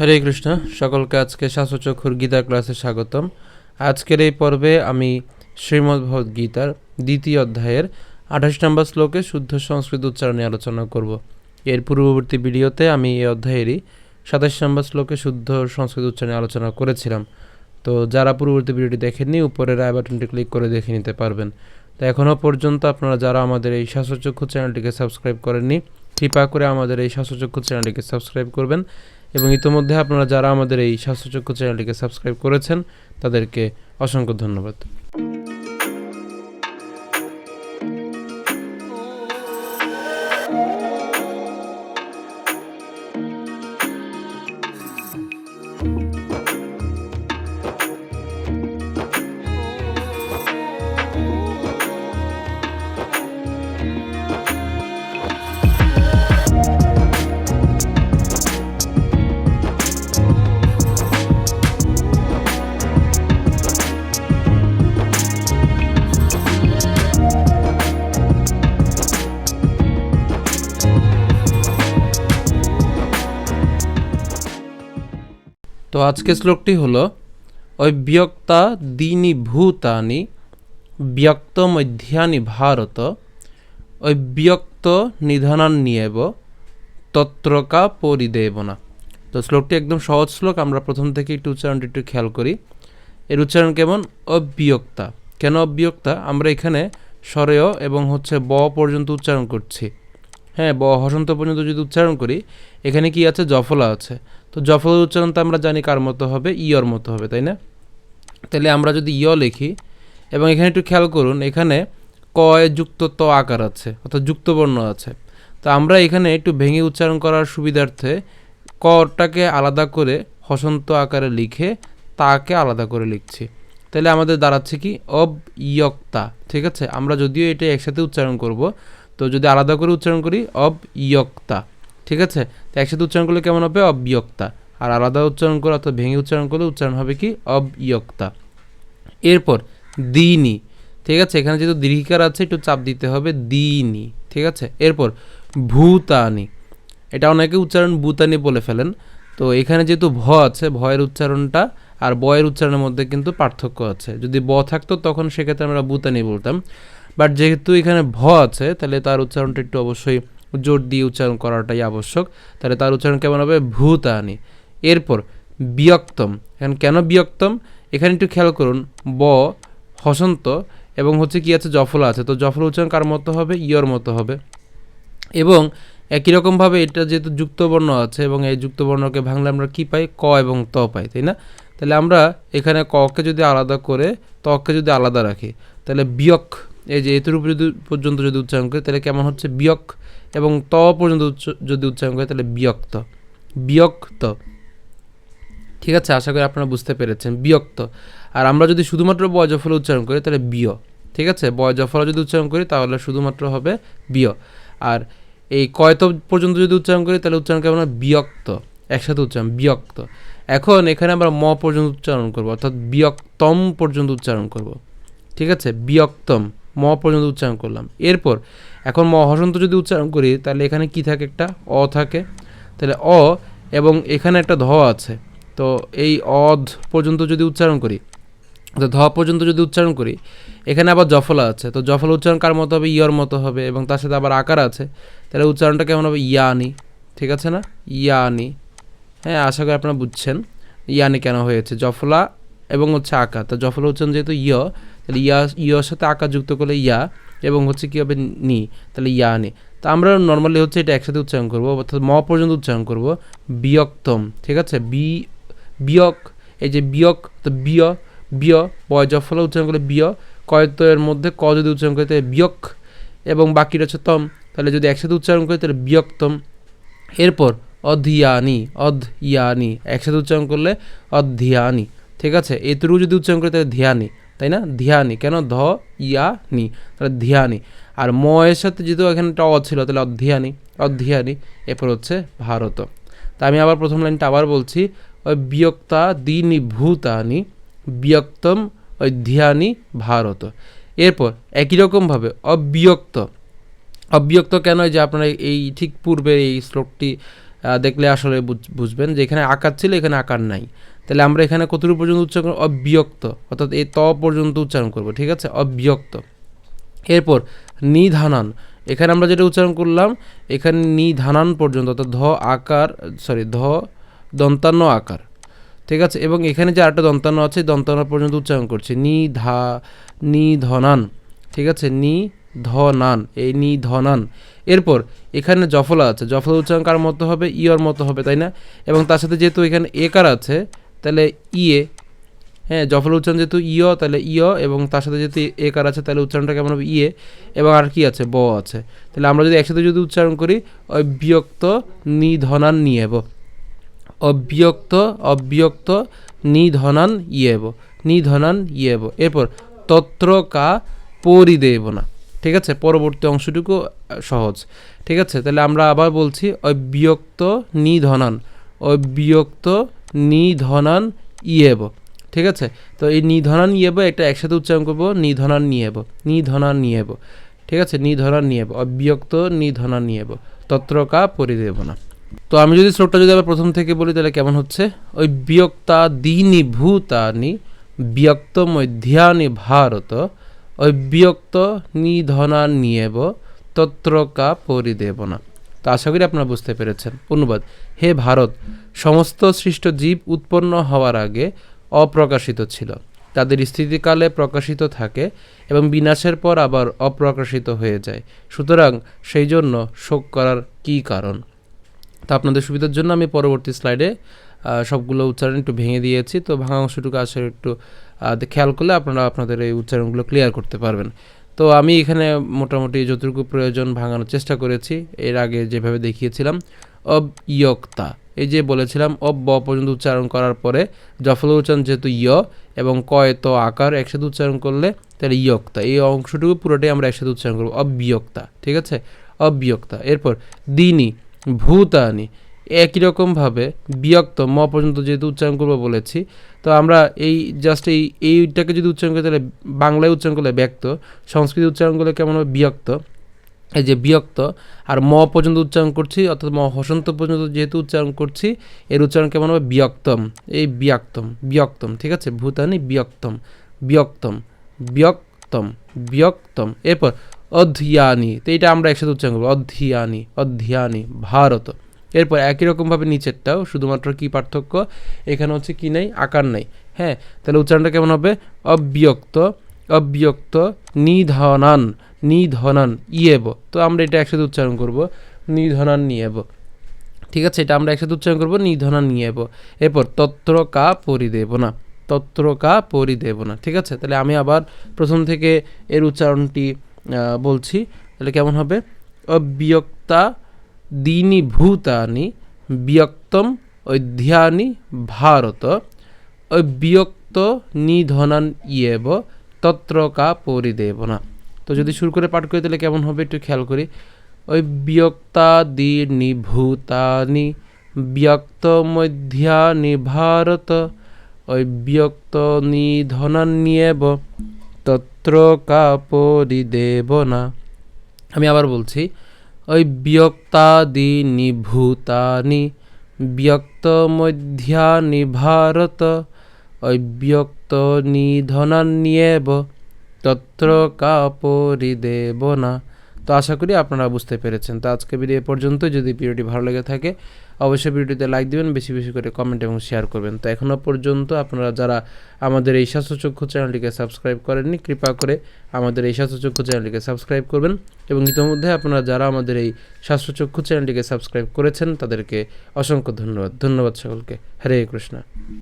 হরে কৃষ্ণ, সকলকে আজকে শাশ্বচক্ষুর গীতা ক্লাসে স্বাগতম। আজকের এই পর্বে আমি শ্রীমদ্ ভগবদ গীতার দ্বিতীয় অধ্যায়ের আঠাশ নম্বর শ্লোকে শুদ্ধ সংস্কৃত উচ্চারণ আলোচনা করব। এর পূর্ববর্তী ভিডিওতে আমি এই অধ্যায়েরই সাতাশ নম্বর শ্লোকে শুদ্ধ সংস্কৃত উচ্চারণে আলোচনা করেছিলাম। তো যারা পূর্ববর্তী ভিডিওটি দেখেননি, উপরে রায় বাটনটি ক্লিক করে দেখে নিতে পারবেন। তো এখনও পর্যন্ত আপনারা যারা আমাদের এই শাশ্বচক্ষু চ্যানেলটিকে সাবস্ক্রাইব করেননি, কৃপা করে আমাদের এই শাশ্বচক্ষু চ্যানেলটিকে সাবস্ক্রাইব করবেন। এবং ইতোমধ্যে আপনারা যারা আমাদের এই স্বাস্থ্যচক্ষু চ্যানেলটিকে সাবস্ক্রাইব করেছেন তাদেরকে অসংখ্য ধন্যবাদ। তো আজকের শ্লোকটি হলো, অব্যক্তা দীনি ভূতানি ব্যক্ত মধ্যানি ভারত, অব্যক্ত নিধনান্যেব তত্রকা পরিদেবনা। তো শ্লোকটি একদম সহজ শ্লোক, আমরা প্রথম থেকে একটু উচ্চারণটি একটু খেয়াল করি। এর উচ্চারণ কেমন? অব্যক্তা। কেন অব্যক্তা? আমরা এখানে স্বরেয় এবং হচ্ছে ব পর্যন্ত উচ্চারণ করছি। হ্যাঁ ব হসন্ত পর্যন্ত যদি উচ্চারণ করি, এখানে কি আছে? জফলা আছে। তো জফলের উচ্চারণ তো আমরা জানি কার মতো হবে? ইয়র মতো হবে, তাই না? তাহলে আমরা যদি ইয় লিখি, এবং এখানে একটু খেয়াল করুন, এখানে কয় যুক্ত ত আকার আছে, অর্থাৎ যুক্তবর্ণ আছে। তো আমরা এখানে একটু ভেঙে উচ্চারণ করার সুবিধার্থে কটাকে আলাদা করে হসন্ত আকারে লিখে তাকে আলাদা করে লিখছি। তাহলে আমাদের দাঁড়াচ্ছে কি? অব ইয়ক্তা, ঠিক আছে? আমরা যদিও এটা একসাথে উচ্চারণ করব, তো যদি আলাদা করে উচ্চারণ করি, অব ইয়ক্তা। ঠিক আছে? তো একসাথে উচ্চারণ করলে কেমন হবে? অব্যক্তা। আর আলাদা উচ্চারণ করে অর্থাৎ ভেঙে উচ্চারণ করলে উচ্চারণ হবে কি? অব্যক্তা। এরপর, দিনি। ঠিক আছে? এখানে যেহেতু দীর্ঘিকার আছে, একটু চাপ দিতে হবে, দিনি। ঠিক আছে? এরপর, ভূতানি। এটা অনেকে উচ্চারণ ভূতানি বলে ফেলেন। তো এখানে যেহেতু ভ আছে, ভয়ের উচ্চারণটা আর বয়ের উচ্চারণের মধ্যে কিন্তু পার্থক্য আছে। যদি ব থাকতো, তখন সেক্ষেত্রে আমরা ভূতানি বলতাম। বাট যেহেতু এখানে ভ আছে, তাহলে তার উচ্চারণটা একটু অবশ্যই জোর দিয়ে উচ্চারণ করাটাই আবশ্যক। তাহলে তার উচ্চারণ কেমন হবে? ভূতানি। এরপর বিয়ক্তম। এখন কেন বিয়ক্তম? এখানে একটু খেয়াল করুন। ব, হসন্ত এবং হচ্ছে কি আছে? জফলা আছে। তো জফলা উচ্চারণ কার মতো হবে? ইয়র মতো হবে। এবং একই রকমভাবে এটা যেহেতু যুক্তবর্ণ আছে এবং এই যুক্তবর্ণকে ভাঙলে আমরা কি পাই? ক এবং ত পাই, তাই না? তাহলে আমরা এখানে ককে যদি আলাদা করে তকে যদি আলাদা রাখি, তাহলে বিয়ক এই যে এতুর যদি পর্যন্ত যদি উচ্চারণ করি, তাহলে কেমন হচ্ছে? বিয়ক এবং ত পর্যন্ত যদি উচ্চারণ করি, তাহলে বিয়ক্ত। বিয়ক্ত। ঠিক আছে? আশা করি আপনারা বুঝতে পেরেছেন। বিয়ক্ত। আর আমরা যদি শুধুমাত্র বয়জফল উচ্চারণ করি, তাহলে বিয়। ঠিক আছে? বয়জফল যদি উচ্চারণ করি, তাহলে শুধুমাত্র হবে বিয়। আর এই কয়ত পর্যন্ত যদি উচ্চারণ করি, তাহলে উচ্চারণ কেমন বিয়ক্ত। একসাথে উচ্চারণ। বিয়ক্ত। এখন এখানে আমরা ম পর্যন্ত উচ্চারণ করব, অর্থাৎ বিয়ক্তম পর্যন্ত উচ্চারণ করব। ঠিক আছে? বিয়ক্তম। ম পর্যন্ত উচ্চারণ করলাম। এরপর, এখন ম হসন্ত যদি উচ্চারণ করি, তাহলে এখানে কি থাকে একটা? অ থাকে। তাহলে অ এবং এখানে একটা ধ আছে। তো এই অধ পর্যন্ত যদি উচ্চারণ করি, তো ধ পর্যন্ত যদি উচ্চারণ করি, এখানে আবার জফলা আছে। তো জফলা উচ্চারণ কার মতো হবে? ইয়র মতো হবে এবং তার সাথে আবার আকার আছে। তাহলে উচ্চারণটা কেমন হবে? ইয়ানি। ঠিক আছে না? ইয়ানি। হ্যাঁ আশা করি আপনারা বুঝছেন। ইয়ানি কেন হয়েছে? জফলা এবং হচ্ছে আকার। তো জফলা উচ্চারণ যেহেতু ইয় তাহলে ইয়া, ইয়র সাথে আকার যুক্ত করলে ইয়া এবং হচ্ছে কী হবে নি, তাহলে ইয়া নি। তো আমরা নর্মালি হচ্ছে এটা একসাথে উচ্চারণ করব, অর্থাৎ ম পর্যন্ত উচ্চারণ করব, বিয়ক্তম, ঠিক আছে? বি, বিয়ক, এই যে বিয়ক, তো বিয় বিয় বয় জফলা উচ্চারণ করলে বিয় কয়তের মধ্যে ক যদি উচ্চারণ করি, তাহলে বিয়ক, এবং বাকিটা হচ্ছে তম, তাহলে যদি একসাথে উচ্চারণ করি, তাহলে বিয়ক্তম। এরপর অধিয়ানি অধ ইয়ানি একসাথে উচ্চারণ করলে অধিয়ানি, ঠিক আছে? এতটুকু যদি উচ্চারণ করি, তাহলে ধিয়ানি। তাই না? ধিয়ানি। কেন? ধ, ইয়া, নি। তাহলে ধিয়ানি। আর ম এর সাথে যেহেতু এখানে অ ছিল, তাহলে অধ্যায়ানি। অধ্যায়ানি। এরপর হচ্ছে ভারত। তা আমি আবার প্রথম লাইনটা আবার বলছি। ওই বিয়ক্তা, দিনি, ভূতানি। বিয়ক্তম অধ্যায়ানি ভারত। এরপর একই রকমভাবে অবিয়ক্ত। অবিয়ক্ত কেন? যে আপনারা এই ঠিক পূর্বে এই শ্লোকটি দেখলে আসলে বুঝ- বুঝবেন যে এখানে আকার ছিল, এখানে আকার নাই। তাহলে আমরা এখানে কতটুকু পর্যন্ত উচ্চারণ অব্যক্ত। অর্থাৎ এই ত পর্যন্ত উচ্চারণ করব, ঠিক আছে? অব্যক্ত। এরপর নিধানান। এখানে আমরা যেটা উচ্চারণ করলাম, এখানে নিধানান পর্যন্ত, অর্থাৎ ধ আকার সরি ধ দন্তান্ন আকার, ঠিক আছে? এবং এখানে যে আরেকটা দন্তান্ন আছে দন্তান্ন পর্যন্ত উচ্চারণ করছি। নি ধা নি ধনান ঠিক আছে? নি ধনান এই নি ধনান এরপর এখানে জফলা আছে। জফলা উচ্চারণ কার মতো হবে? ইয়র মতো হবে, তাই না? এবং তার সাথে যেহেতু এখানে একার আছে তাহলে ইয়ে হ্যাঁ জফল উচ্চারণ যেহেতু ইয়, তাহলে ইয় এবং তার সাথে যেহেতু একার আছে, তাহলে উচ্চারণটা কেমন হবে? ইয়ে এবং আর কি আছে? ব আছে। তাহলে আমরা যদি একসাথে যদি উচ্চারণ করি, অব্যক্ত নিধনান নিয়েব। অব্যক্ত অব্যক্ত নিধনান ইয়েব। নিধনান ইয়েব। এরপর, তত্র কা পরিদেব না। ঠিক আছে? পরবর্তী অংশটুকু সহজ। ঠিক আছে? তাহলে আমরা আবার বলছি, অব্যক্ত নিধনান। অব্যক্ত নিধনান ইয়েব। ঠিক আছে? তো এই নিধনান নিয়েব এটা একসাথে উচ্চারণ করব, নিধনান নিয়েব নিধনান নিয়েব। ঠিক আছে? নিধনান নিয়েব, অব্যক্ত নিধনান নিয়েব, তত্রকা পরিদেব না তো আমি যদি শ্লোকটা যদি আবার প্রথম থেকে বলি, তাহলে কেমন হচ্ছে? ওই বিয়ক্তা দিনী ভূতানি বিয়ক্ত মধ্যানি ভারত ওই বিয়ক্ত নিধনা নিয়েব, তত্রকা পরিদেব না তো আশা করি আপনারা বুঝতে পেরেছেন। অনুবাদ, হে ভারত, সমস্ত সৃষ্ট জীব উৎপন্ন হওয়ার আগে অপ্রকাশিত ছিল। তাদের স্থিতিকালে প্রকাশিত থাকে এবং বিনাশের পর আবার অপ্রকাশিত হয়ে যায়। সুতরাং সেই জন্য শোক করার কী কারণ? তা আপনাদের সুবিধার জন্য আমি পরবর্তী স্লাইডে সবগুলো উচ্চারণ একটু ভেঙে দিয়েছি। তো ভাঙা অংশটুকু আসলে একটু খেয়াল করলে আপনারা আপনাদের এই উচ্চারণগুলো ক্লিয়ার করতে পারবেন। তো আমি এখানে মোটামুটি যতটুকু প্রয়োজন ভাঙানোর চেষ্টা করেছি। এর আগে যেভাবে দেখিয়েছিলাম অব ইয়ক্তা এই যে বলেছিলাম অব ব পর্যন্ত উচ্চারণ করার পরে জফল উচ্চারণ যেহেতু ইয় এবং কয় তো আকার একসাথে উচ্চারণ করলে তাহলে ইয়ক্তা। এই অংশটুকু পুরোটাই আমরা একসাথে উচ্চারণ করব, অবিয়ক্তা। ঠিক আছে? অবিয়ক্তা। এরপর, দিনী, ভূতানি। একই রকমভাবে বিয়ক্ত ম পর্যন্ত যেহেতু উচ্চারণ করব বলেছি, তো আমরা এই জাস্ট এই, এইটাকে যদি উচ্চারণ করি তাহলে বাংলায় উচ্চারণ করলে ব্যক্ত, সংস্কৃত উচ্চারণ করলে কেমন হবে? বিয়ক্ত এই যে বিয়ক্ত আর ম পর্যন্ত উচ্চারণ করছি, অর্থাৎ ম হসন্ত পর্যন্ত যেহেতু উচ্চারণ করছি, এর উচ্চারণ কেমন হবে? বিয়ক্তম এই বিয়ক্তম বিয়ক্তম ঠিক আছে? ভূতানি বিয়ক্তম বিয়ক্তম বিয়ক্তম বিয়ক্তম এরপর অধ্যানি তো এটা আমরা একসাথে উচ্চারণ করব। অধ্যানি অধ্যানি ভারত। এরপর একই রকমভাবে নিচেরটাও, শুধুমাত্র কি পার্থক্য? এখানে হচ্ছে কি নাই? আকার নাই। হ্যাঁ তাহলে উচ্চারণটা কেমন হবে? অব্যক্ত অব্যক্ত, নিধনান নিধনান, ইয়েব। তো আমরা এটা একসাথে উচ্চারণ করব। নিধনান, নিয়েব। ঠিক আছে, এটা আমরা একসাথে উচ্চারণ করব। নিধনান, নিয়েব। এরপর তত্র, কা পরিদেব না তত্র, কা পরিদেব না ঠিক আছে, তাহলে আমি আবার প্রথম থেকে এর উচ্চারণটি বলছি। তাহলে কেমন হবে? অব্যক্তা দীনি ভূতানি বিয়ক্তম অধ্যানি ভারত। অব্যক্ত নিধনান ইয়েব তত্র কা পরিদেব না তো যদি শুরু করে পাঠ করি তাহলে কেমন হবে একটু খেয়াল করি। ওই বিয়ক্তাদীনি ভূতানি ব্যক্ত মধ্যানি ভারত। ওই ব্যক্ত নিধনান্যেব তত্র কা পরিদেব না আমি আবার বলছি ওই বিয়ক্তাদীনি নিভূতানি ব্যক্ত মধ্যানি ভারত ওই ব্যক্ত নিধনান্যেব তত্র না তো আশা করি আপনারা বুঝতে পেরেছেন। তো আজকে ভিডিও এ পর্যন্ত যদি ভিডিওটি ভালো লেগে থাকে অবশ্যই ভিডিওতে লাইক দিবেন, বেশি বেশি করে কমেন্ট এবং শেয়ার করবেন। তো এখনও পর্যন্ত আপনারা যারা আমাদের এই স্বাস্থ্যচক্ষু চ্যানেলটিকে সাবস্ক্রাইব করেননি, কৃপা করে আমাদের এই স্বাস্থ্যচক্ষু চ্যানেলটিকে সাবস্ক্রাইব করবেন এবং ইতিমধ্যে আপনারা যারা আমাদের এই স্বাস্থ্যচক্ষু চ্যানেলটিকে সাবস্ক্রাইব করেছেন, তাদেরকে অসংখ্য ধন্যবাদ। ধন্যবাদ সকলকে। হরে কৃষ্ণ।